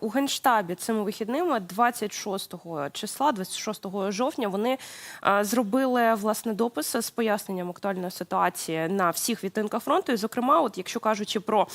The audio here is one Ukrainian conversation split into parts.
У генштабі цими вихідними 26 числа, 26 жовтня, вони е, зробили власне допис з поясненням актуальної ситуації на всіх відтинках фронту. І, зокрема, от якщо кажучи про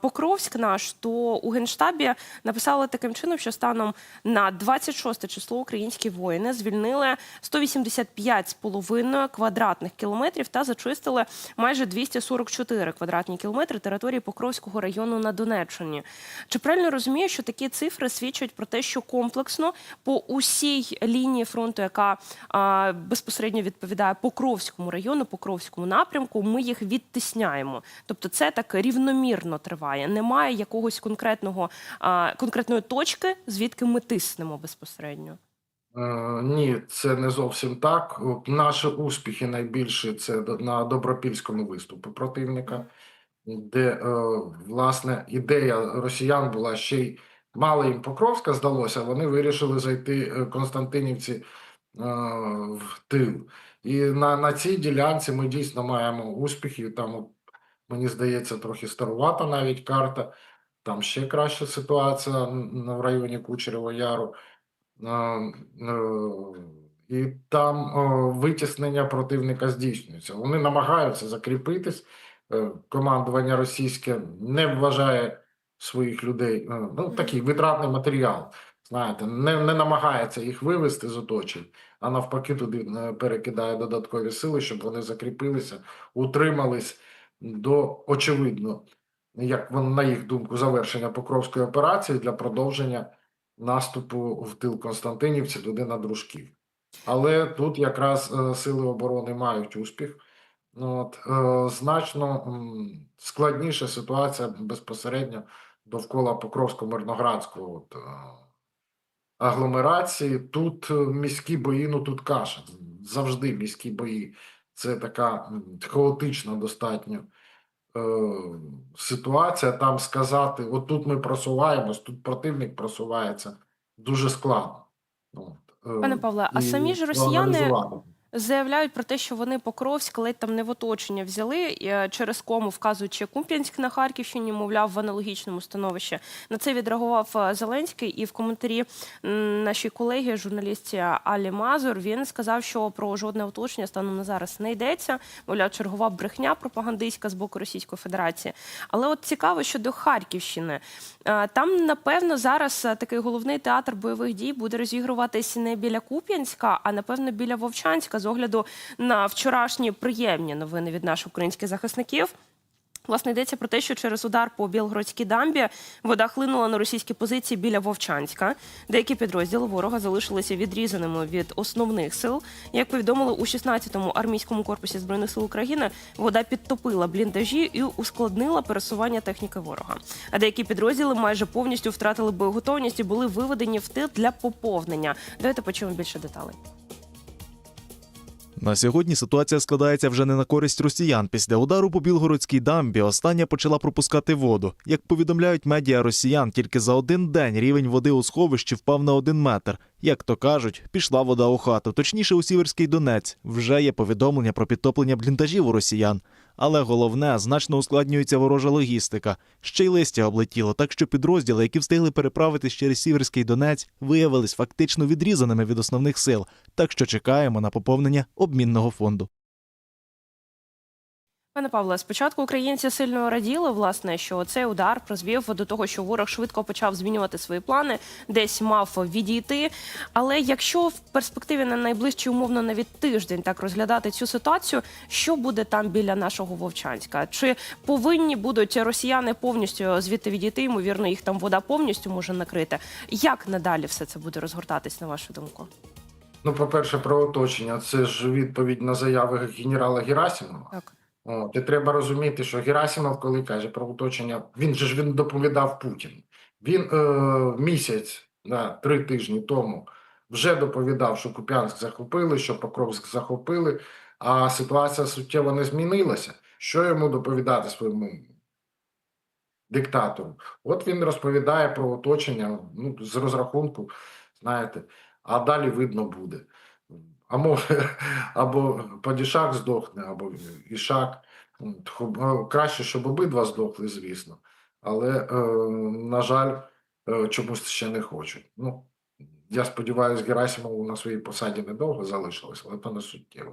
Покровськ наш, то у генштабі написали таким чином, що станом на 26 число українські воїни звільнили 185,5 квадратних кілометрів та зачистили майже 244 квадратні кілометри території Покровського району на Донеччині. Чи правильно розумію, що такі цифри свідчать про те, що комплексно по усій лінії фронту, яка а, безпосередньо відповідає Покровському району, Покровському напрямку, ми їх відтисняємо. Тобто це так рівномірно триває. Немає якогось конкретного а, конкретної точки, звідки ми тиснемо безпосередньо. Е, Ні, це не зовсім так. Наші успіхи найбільші це на добропільському виступу противника, де е, власне ідея росіян була ще й мало їм Покровська здалося. Вони вирішили зайти е, Константинівці е, в тил. І на, на цій ділянці ми дійсно маємо успіхи. Там, мені здається, трохи старувата навіть карта. Там ще краща ситуація в районі Кучерєва Яру. Е, е, І там витіснення противника здійснюється. Вони намагаються закріпитись. Командування російське не вважає своїх людей. е, Ну, такий витратний матеріал. Знаєте, не, не намагається їх вивести з оточень, а навпаки, туди е, перекидає додаткові сили, щоб вони закріпилися, утримались до очевидно, як на їх думку, завершення Покровської операції для продовження наступу в тил Константинівці туди на дружків. Але тут якраз е, сили оборони мають успіх. Ну, От, е, значно складніша ситуація безпосередньо довкола Покровсько-Мирноградського е, агломерації. Тут е, міські бої, ну тут каша. Завжди міські бої. Це така хаотична достатньо е, ситуація. Там сказати, от тут ми просуваємось, тут противник просувається дуже складно. От, е, Пане Павле, а самі ж росіяни. Заявляють про те, що вони Покровськ ледь там не в оточення взяли е, через кому вказуючи Куп'янськ на Харківщині, мовляв, в аналогічному становищі. На це відреагував е, Зеленський, і в коментарі нашій колеги, журналістці Алі Мазур, він сказав, що про жодне оточення станом на зараз не йдеться. Мовляв, чергова брехня пропагандистська з боку Російської Федерації. Але от цікаво щодо Харківщини. Е, Там, напевно, зараз такий головний театр бойових дій буде розігруватись не біля Куп'янська, а напевно біля Вовчанська з огляду на вчорашні приємні новини від наших українських захисників. Власне, йдеться про те, що через удар по Білгородській дамбі вода хлинула на російські позиції біля Вовчанська. Деякі підрозділи ворога залишилися відрізаними від основних сил. Як повідомили у 16-му армійському корпусі збройних сил України, вода підтопила бліндажі і ускладнила пересування техніки ворога. А деякі підрозділи майже повністю втратили боєготовність і були виведені в тил для поповнення. Давайте почуємо більше деталей. На сьогодні ситуація складається вже не на користь росіян. Після удару по Білгородській дамбі остання почала пропускати воду. Як повідомляють медіа росіян, тільки за один день рівень води у сховищі впав на один метр. Як то кажуть, пішла вода у хату. Точніше, у Сіверський Донець. Вже є повідомлення про підтоплення бліндажів у росіян. Але головне, значно ускладнюється ворожа логістика. Ще й листя облетіло, так що підрозділи, які встигли переправитись через Сіверський Донець, виявились фактично відрізаними від основних сил. Так що чекаємо на поповнення обмінного фонду. Пане Павле, спочатку українці сильно раділи, власне, що цей удар призвів до того, що ворог швидко почав змінювати свої плани, десь мав відійти. Але якщо в перспективі на найближчий умовно навіть тиждень так розглядати цю ситуацію, що буде там біля нашого Вовчанська? Чи повинні будуть росіяни повністю звідти відійти? Ймовірно, їх там вода повністю може накрити. Як надалі все це буде розгортатись, на вашу думку? Ну, по-перше, про оточення. Це ж відповідь на заяви генерала Герасимова. Так. От, і треба розуміти, що Герасимов, коли каже про оточення, він же ж він доповідав Путіну. Він е, місяць, да, три тижні тому вже доповідав, що Куп'янськ захопили, що Покровськ захопили, а ситуація суттєво не змінилася. Що йому доповідати своєму диктатору? От він розповідає про оточення ну, з розрахунку, знаєте, а далі видно буде. А може, або падішак здохне, або ішак. Е, Краще, щоб обидва здохли, звісно. Але, е, на жаль, е, чомусь ще не хочуть. Ну, я сподіваюся, Герасимову на своїй посаді недовго залишилось, але то не суттєво.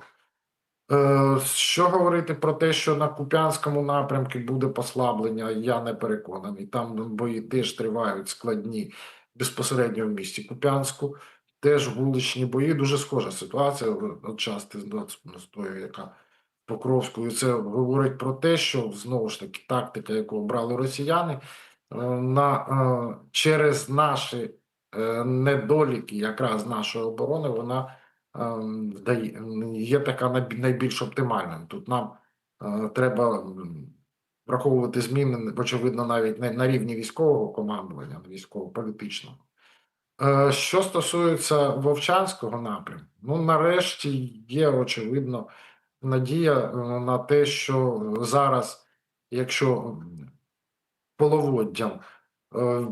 Що говорити про те, що на Куп'янському напрямку буде послаблення, я не переконаний. Там бої теж тривають складні безпосередньо в місті Куп'янську. Теж вуличні бої, дуже схожа ситуація от часто з тою, яка Покровською. Це говорить про те, що знову ж таки тактика, яку обрали росіяни, е, на, е, через наші е, недоліки якраз нашої оборони, вона є така найбільш оптимальною. Тут нам треба враховувати зміни, очевидно, навіть на рівні військового командування, військово-політичного. Е, Що стосується Вовчанського напрямку, ну нарешті є очевидно надія е, на те, що зараз, якщо половоддям е,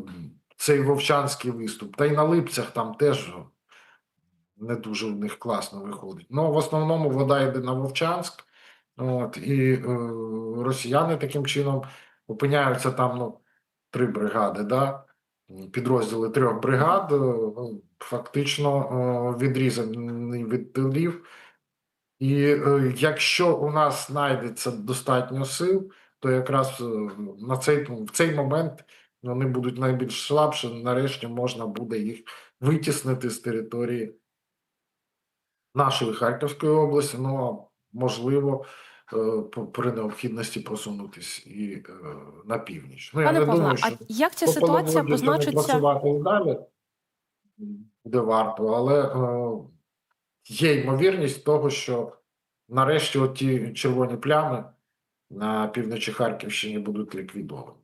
цей вовчанський виступ, та й на липцях там теж не дуже в них класно виходить. Ну, в основному вода йде на Вовчанськ, от, і е, росіяни таким чином опиняються там, ну, три бригади, да? Підрозділи трьох бригад, е, ну, фактично е, відрізані від тилів. І е, якщо у нас знайдеться достатньо сил, то якраз на цей, в цей момент вони будуть найбільш слабші, нарешті можна буде їх витіснити з території нашої Харківської області, ну а можливо, при необхідності просунутись і е, на північ. Ну, я Пане не Павло, думаю, а як ця ситуація позначиться? працювати далі буде варто, але е, є ймовірність того, що нарешті ті червоні плями на півночі Харківщини будуть ліквідовані.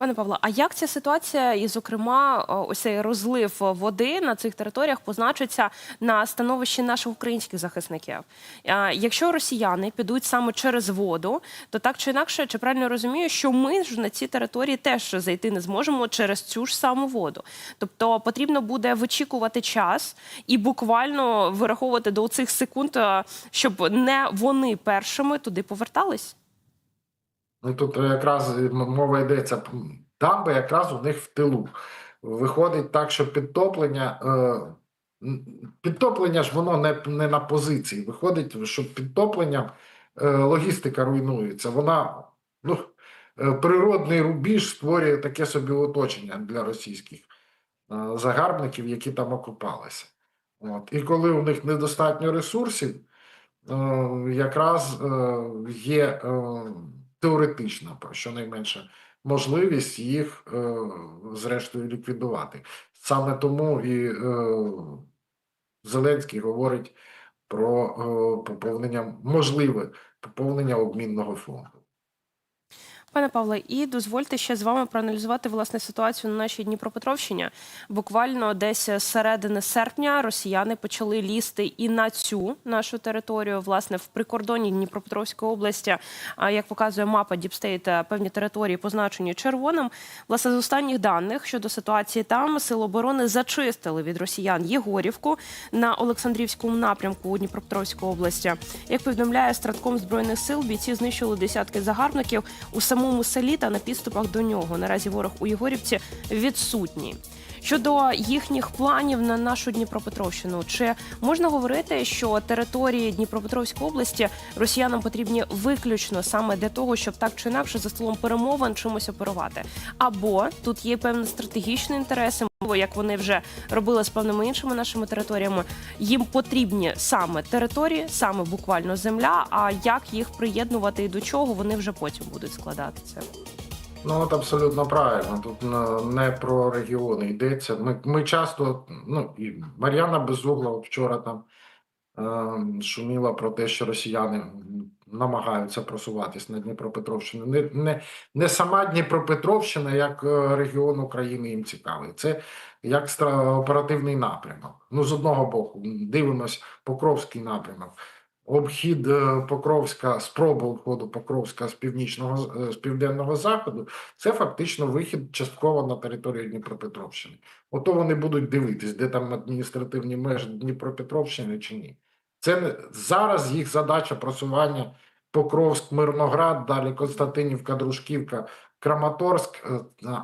Пане Павло, а як ця ситуація, і, зокрема, ось цей розлив води на цих територіях позначиться на становищі наших українських захисників? Якщо росіяни підуть саме через воду, то так чи інакше, чи правильно розумію, що ми ж на ці території теж зайти не зможемо через цю ж саму воду. Тобто потрібно буде вичікувати час і буквально вираховувати до цих секунд, щоб не вони першими туди повертались. Ну тут якраз мова йдеться дамби якраз у них в тилу. Виходить так, що підтоплення, е, підтоплення ж воно не, не на позиції. Виходить, що підтопленням е, логістика руйнується. Вона ну, е, природний рубіж створює таке собі оточення для російських е, загарбників, які там окупалися. От. І коли у них недостатньо ресурсів, е, якраз е, є е, теоретична, щонайменше, можливість їх е, зрештою ліквідувати. Саме тому і е, Зеленський говорить про е, поповнення, можливе поповнення обмінного фонду. Пане Павле, і дозвольте ще з вами проаналізувати власне ситуацію на нашій Дніпропетровщині. Буквально десь з середини серпня росіяни почали лізти і на цю нашу територію, власне, в прикордонні Дніпропетровської області. А як показує мапа Діпстейт, певні території позначені червоним. Власне, з останніх даних щодо ситуації там сили оборони зачистили від росіян Єгорівку на Олександрівському напрямку у Дніпропетровській області. Як повідомляє стратком збройних сил, бійці знищили десятки загарбників у самому селі та на підступах до нього. Наразі ворог у Єгорівці відсутній. Щодо їхніх планів на нашу Дніпропетровщину, чи можна говорити, що території Дніпропетровської області росіянам потрібні виключно саме для того, щоб так чи інакше за столом перемовин чимось оперувати? Або тут є певні стратегічні інтереси, можливо, як вони вже робили з певними іншими нашими територіями. Їм потрібні саме території, саме буквально земля. А як їх приєднувати і до чого вони вже потім будуть складати це? Ну, от абсолютно правильно. Тут не про регіони йдеться. Ми, ми часто, ну і Мар'яна Безугла вчора там е, шуміла про те, що росіяни намагаються просуватись на Дніпропетровщину. Не, не, не сама Дніпропетровщина, як е, регіон України їм цікавий. Це як оперативний напрямок. Ну, з одного боку, дивимось Покровський напрямок. Обхід е, Покровська, спроба обходу Покровська з північного з- е, південного заходу це фактично вихід частково на територію Дніпропетровщини. Ото вони будуть дивитись, де там адміністративні межі Дніпропетровщини чи ні. Це зараз їх задача просування Покровськ, Мирноград, далі Константинівка, Дружківка, Краматорськ. Е,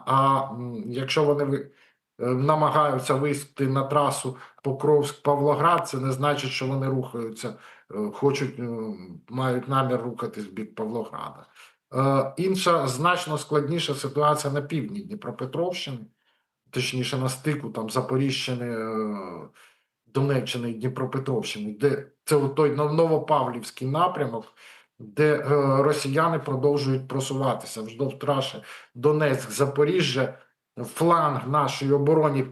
А якщо вони намагаються вийти на трасу Покровськ-Павлоград, це не значить, що вони рухаються, е, хочуть, е, мають намір рухатись в бік Павлограда. Е, Інша значно складніша ситуація на півдні Дніпропетровщини, точніше на стику там Запоріжщини, е, Донеччини і Дніпропетровщини, де це той Новопавлівський напрямок, де е, росіяни продовжують просуватися вздовж траші Донецьк, Запоріжжя, фланг нашої оборони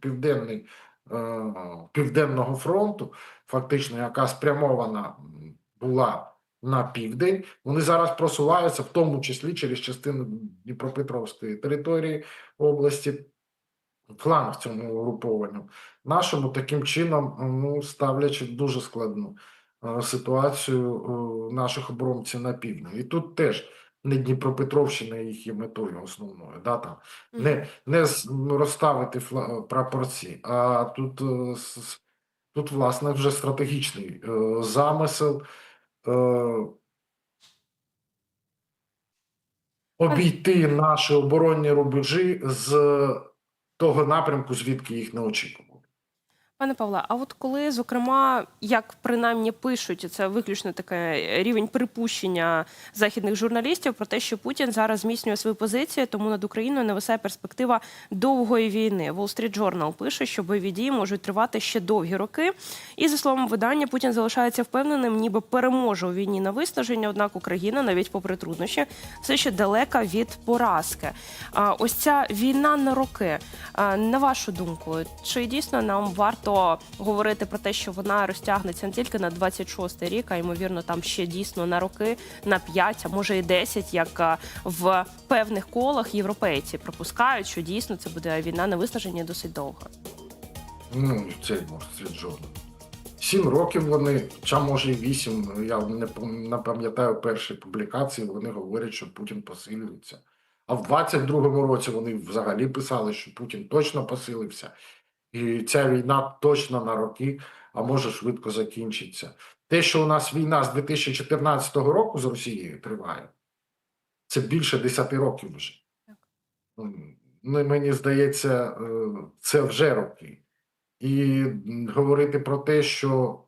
південний, е, Південного фронту, фактично, яка спрямована була на південь. Вони зараз просуваються, в тому числі через частину Дніпропетровської території області. Фланг цьому угрупованню нашому таким чином ну, ставлячи дуже складну е, ситуацію е, наших оборонців на півдні. І тут теж не Дніпропетровщина їх є метою основною. Да, там. Не, не розставити фла- прапорці, а тут, е, тут власне, вже стратегічний е, замисел. Е, обійти наші оборонні рубежі з того напрямку, звідки їх не очікували. Пане Павле, а от коли, зокрема, як принаймні пишуть, це виключно таке рівень припущення західних журналістів про те, що Путін зараз зміцнює свої позиції, тому над Україною нависає перспектива довгої війни. Wall Street Journal пише, що бойові дії можуть тривати ще довгі роки. І за словами видання, Путін залишається впевненим, ніби переможе у війні на виснаження. Однак Україна, навіть попри труднощі, все ще далека від поразки. А ось ця війна на роки. На вашу думку, чи дійсно нам варто говорити про те, що вона розтягнеться не тільки на 26-й рік, а ймовірно, там ще дійсно на роки, на 5, а може і 10, як в певних колах європейці припускають, що дійсно це буде війна на виснаження досить довго. Ну, це Wall Street Сім років вони, чи може і вісім, я не пам'ятаю перші публікації, вони говорять, що Путін посилюється. А в 22-му році вони взагалі писали, що Путін точно посилився, і ця війна точно на роки, а може швидко закінчиться. Те, що у нас війна з 2014 року з Росією триває, це більше 10 років вже. Ну, мені здається, е, це вже роки. І говорити про те, що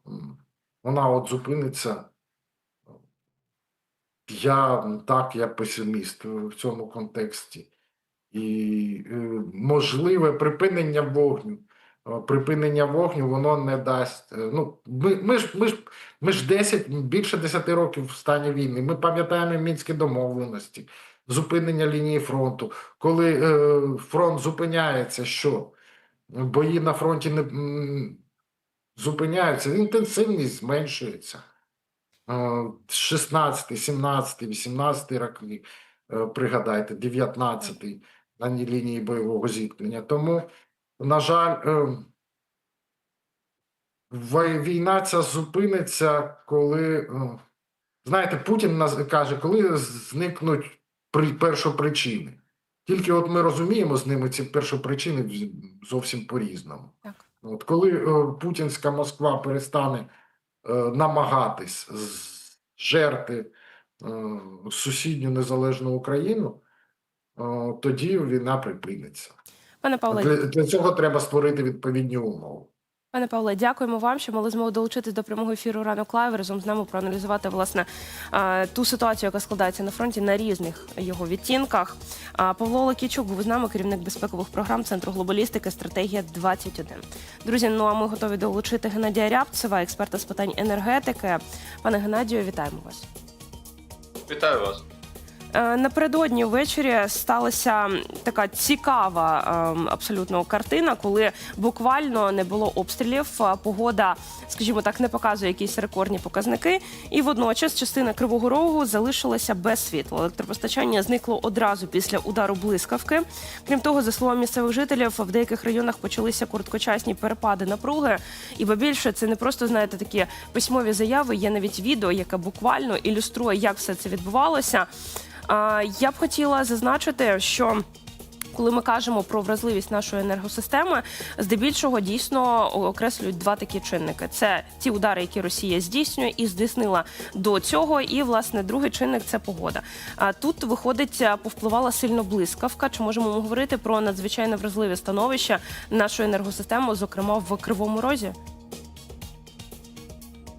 вона от зупиниться, я так, я песиміст в цьому контексті. І е, можливе припинення вогню. Е, Припинення вогню воно не дасть. е, Ну, ми, ми, ж, ми, ж, ми ж 10, більше 10 років в стані війни. Ми пам'ятаємо мінські домовленості, зупинення лінії фронту. Коли е, фронт зупиняється, що бої на фронті не м, зупиняються, інтенсивність зменшується. Е, 16, 17, 18 роки, пригадайте, 19 на лінії бойового зіткнення. Тому, на жаль, е, війна ця зупиниться, коли, е, знаєте, Путін нас каже, коли зникнуть при- першопричини. Тільки от ми розуміємо з ними ці першопричини зовсім по-різному. От коли е, путінська Москва перестане е, намагатись жерти е, сусідню незалежну Україну, е, тоді війна припиниться. Пане Павле, Для, для цього треба створити відповідні умови. Пане Павле, дякуємо вам, що мали змогу долучитись до прямого ефіру ранок лайв разом з нами проаналізувати власне ту ситуацію, яка складається на фронті на різних його відтінках. Павло Лакічук був з нами, керівник безпекових програм Центру глобалістики, стратегія 21 Друзі, ну а ми готові долучити Геннадія Рябцева, експерта з питань енергетики. Пане Геннадію, вітаємо вас. Вітаю вас. Е, Напередодні ввечері сталася така цікава ем, абсолютно картина, коли буквально не було обстрілів. Погода, скажімо так, не показує якісь рекордні показники. І водночас частина Кривого Рогу залишилася без світла. Електропостачання зникло одразу після удару блискавки. Крім того, за словами місцевих жителів, в деяких районах почалися короткочасні перепади напруги. І ба більше це не просто знаєте такі письмові заяви. Є навіть відео, яке буквально ілюструє, як все це відбувалося. Я б хотіла зазначити, що коли ми кажемо про вразливість нашої енергосистеми, здебільшого дійсно окреслюють два такі чинники: це ті удари, які Росія здійснює і здійснила до цього. І власне другий чинник це погода. А тут виходить, повпливала сильно блискавка. Чи можемо говорити про надзвичайно вразливе становище нашої енергосистеми, зокрема в Кривому Розі?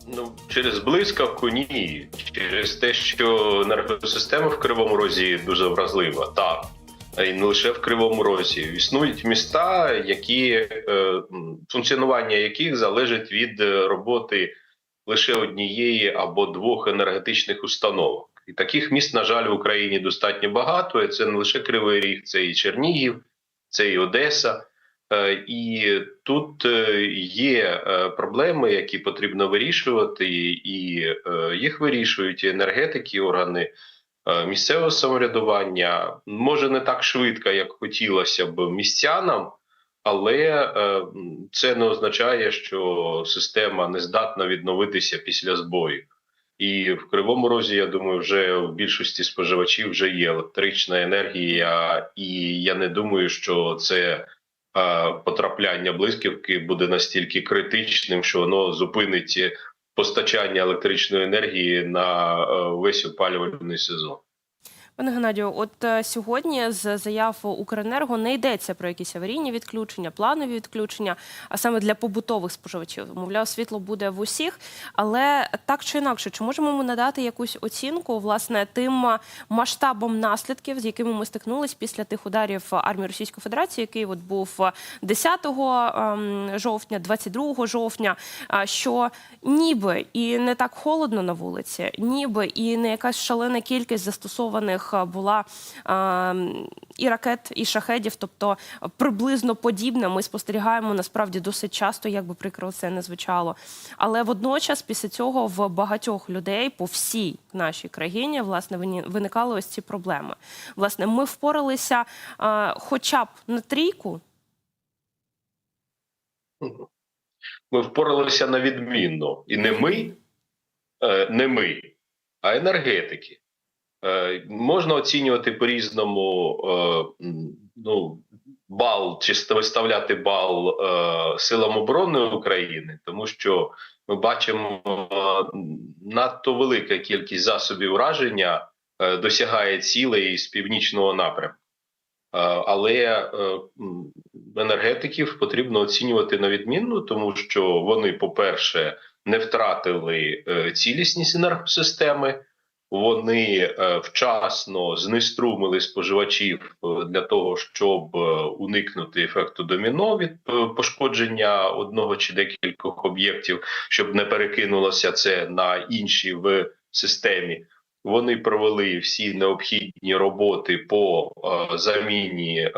Ну, через блискавку ні. Через те, що енергосистема в Кривому Розі дуже вразлива. Так. І не лише в Кривому Розі. Існують міста, які е, функціонування яких залежить від е, роботи лише однієї або двох енергетичних установок. І таких міст, на жаль, в Україні достатньо багато. І це не лише Кривий Ріг, це і Чернігів, це і Одеса. Е, І тут е, є е, проблеми, які потрібно вирішувати, і їх вирішують і енергетики, і органи місцевого самоврядування. Може не так швидко, як хотілося б містянам, але це не означає, що система не здатна відновитися після збою. І в Кривому Розі, я думаю, вже в більшості споживачів вже є електрична енергія, і я не думаю, що це потрапляння блискавки буде настільки критичним, що воно зупинить е, постачання електричної енергії на е, весь опалювальний сезон. Пане Геннадію, от е, сьогодні з заяв Укренерго не йдеться про якісь аварійні відключення, планові відключення, а саме для побутових споживачів. Мовляв, світло буде в усіх. Але так чи інакше, чи можемо ми надати якусь оцінку власне тим е, масштабом наслідків, з якими ми стикнулись після тих ударів армії Російської Федерації, який от був 10 ем, жовтня, 22 жовтня, що ніби і не так холодно на вулиці, ніби і не якась шалена кількість застосованих а, була і ракет, і шахедів, тобто приблизно подібне ми спостерігаємо насправді досить часто, як би прикро це не звучало. Але водночас, після цього, в багатьох людей по всій нашій країні власне виникали ось ці проблеми. Власне, ми впоралися хоча б на трійку. Ми впоралися на відмінно. І не ми, е, не ми, а енергетики. Е, Можна оцінювати по-різному е, ну, бал, чи ст- виставляти бал е, силам оборони України, тому що ми бачимо надто велика кількість засобів ураження досягає цілей з північного напрямку. Але енергетиків потрібно оцінювати на відмінно, тому що вони, по-перше, не втратили цілісність енергосистеми, вони е, вчасно знеструмили споживачів е, для того, щоб е, уникнути ефекту доміно від пошкодження одного чи декількох об'єктів, щоб не перекинулося це на інші в системі. Вони провели всі необхідні роботи по заміні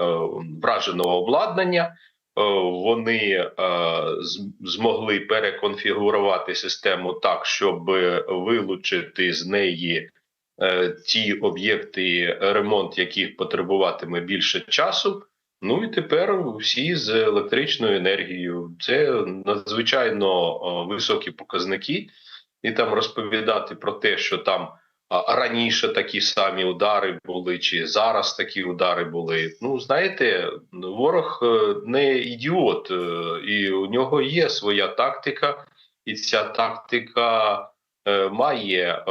враженого обладнання. Е, Вони е, змогли переконфігурувати систему так, щоб вилучити з неї е, ті об'єкти, ремонт яких потребуватиме більше часу. Ну і тепер всі з електричною енергією. Це надзвичайно високі показники, і там розповідати про те, що там раніше такі самі удари були, чи зараз такі удари були. Ну знаєте, ворог е, не ідіот, е, і у нього є своя тактика, і ця тактика е, має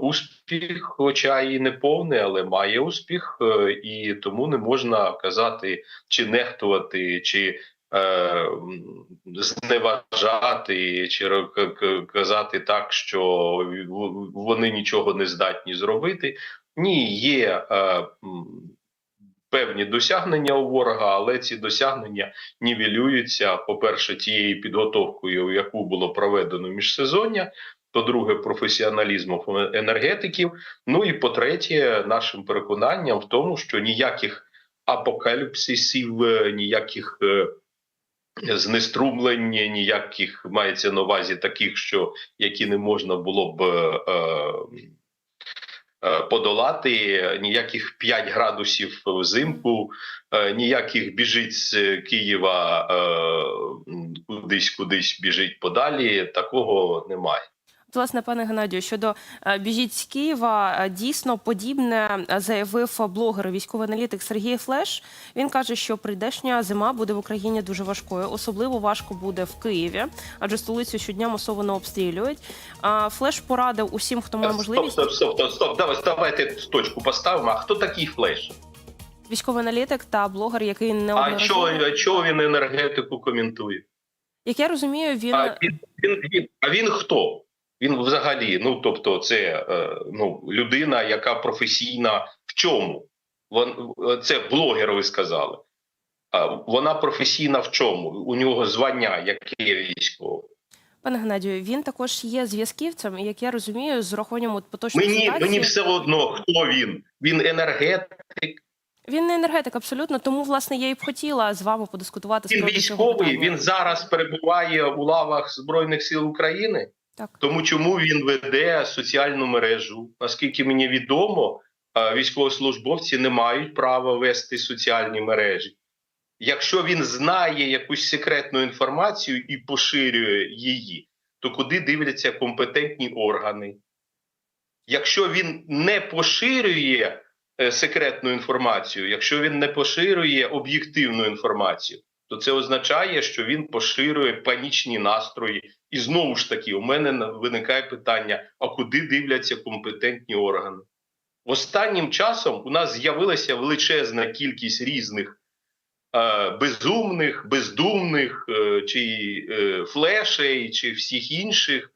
успіх, хоча і не повний, але має успіх, і тому не можна казати чи нехтувати, чи зневажати, чи казати так, що вони нічого не здатні зробити. Ні, є е, певні досягнення у ворога, але ці досягнення нівелюються, по-перше, тією підготовкою, яку було проведено міжсезоння. По-друге, професіоналізмом енергетиків. Ну і по-третє, нашим переконанням в тому, що ніяких апокаліпсисів, е, ніяких е, знеструмлень, ніяких мається на увазі таких, що які не можна було б е, е, подолати, ніяких 5 градусів взимку, е, ніяких біжить з Києва е, кудись кудись біжить подалі. Такого немає. От, Власне, пане Геннадію, щодо е, біжіть з Києва, е, дійсно подібне е, заявив блогер, військовий аналітик Сергій Флеш. Він каже, що прийдешня зима буде в Україні дуже важкою. Особливо важко буде в Києві, адже столицю щодня масово обстрілюють. Флеш порадив усім, хто має можливість. стоп, стоп, стоп, стоп. Давай, давайте точку поставимо. А хто такий флеш? Військовий аналітик та блогер, який А неодноразово... чого, чого він енергетику коментує? Як я розумію, він А він, він, він, а він хто? Він взагалі, ну тобто, це е, ну, людина, яка професійна в чому? Вон, це блогер, ви сказали. Вона професійна в чому? У нього звання, яке військове. пане Геннадію, він також є зв'язківцем. Як я розумію, з урахуванням от поточної Мені, ситуації. мені все одно, хто він? Він енергетик, Він не енергетик, абсолютно. Тому, власне, я і б хотіла з вами подискутувати. він військовий, він зараз перебуває у лавах Збройних сил України. Так. Тому чому він веде соціальну мережу? Наскільки мені відомо, військовослужбовці не мають права вести соціальні мережі. Якщо він знає якусь секретну інформацію і поширює її, то куди дивляться компетентні органи? Якщо він не поширює е, секретну інформацію, якщо він не поширює об'єктивну інформацію, то це означає, що він поширює панічні настрої. І знову ж таки, у мене виникає питання: а куди дивляться компетентні органи? Останнім часом у нас з'явилася величезна кількість різних е, безумних, бездумних, е, чи е, флешей, чи всіх інших